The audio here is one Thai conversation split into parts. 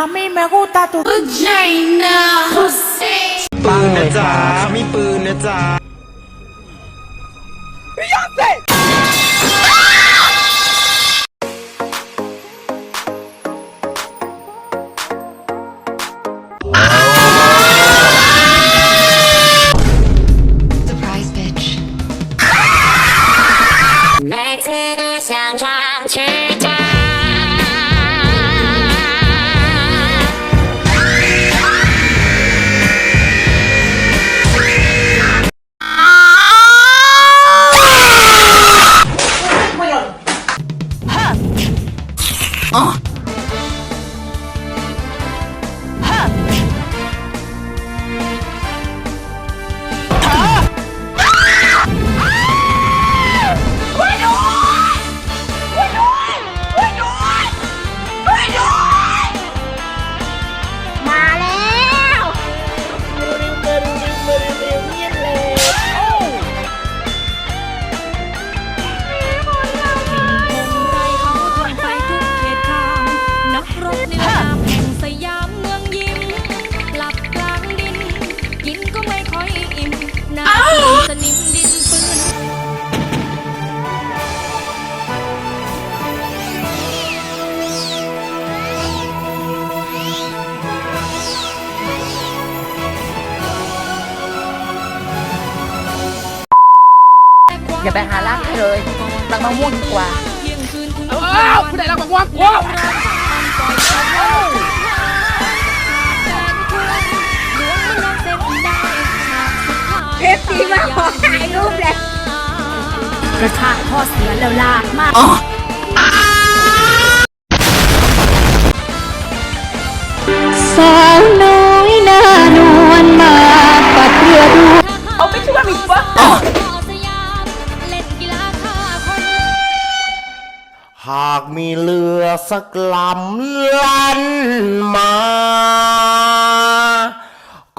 A mí me gusta tu Vagina José ปืนนะจ๊ะมีปืนนะจ๊ะ Surprise bitch 每次都想唱 อย่าไปหารักเลยรักมะม่วงดีกว่าเอ้าวผู้ใดรักมะม่วงว้าวแฟนคุณหลวงมันยังเส้นได้ฉากสุดท้ายเอฟซีมาขอถ่ายรูปแล้วกระชากข้อเสียแล้วลากมากสาวน้อยหน้านวลมาปัดเรือดูเอาไม่ช่วยมีวะ หากมีเรือสักลำลันมา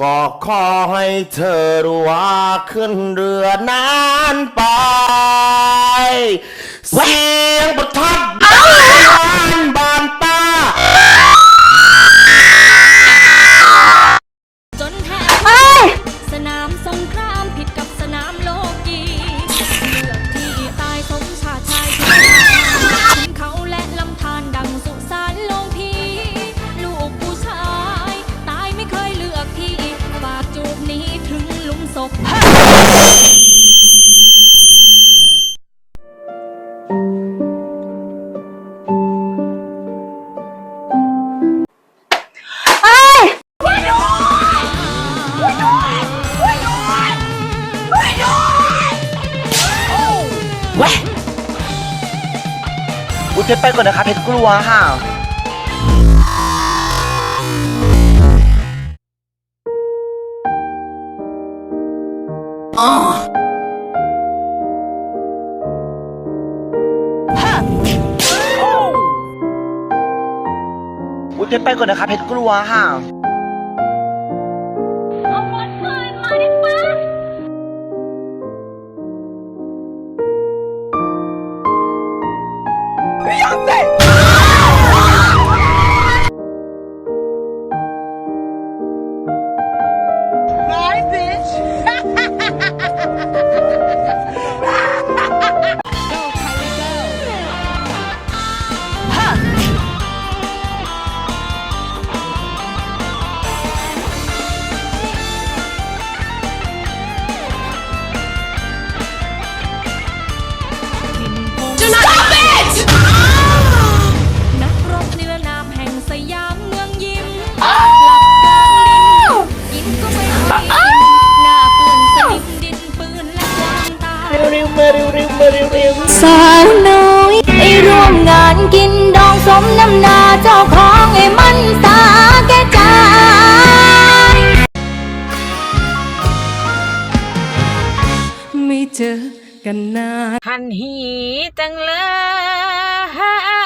ก็ขอให้เธอรู้ว่าขึ้นเรือนั้นไป อุยเพชรไปก่อนนะคะเพชรกลัวค่ะ อุยเพชรไปก่อนนะคะเพชรกลัวค่ะ สาวน้อยไอ้ร่วมงานกินดองสมน้ำนาเจ้าของไอ้มันตาแก่ใจไม่เจอกันนานหันหีจังเลย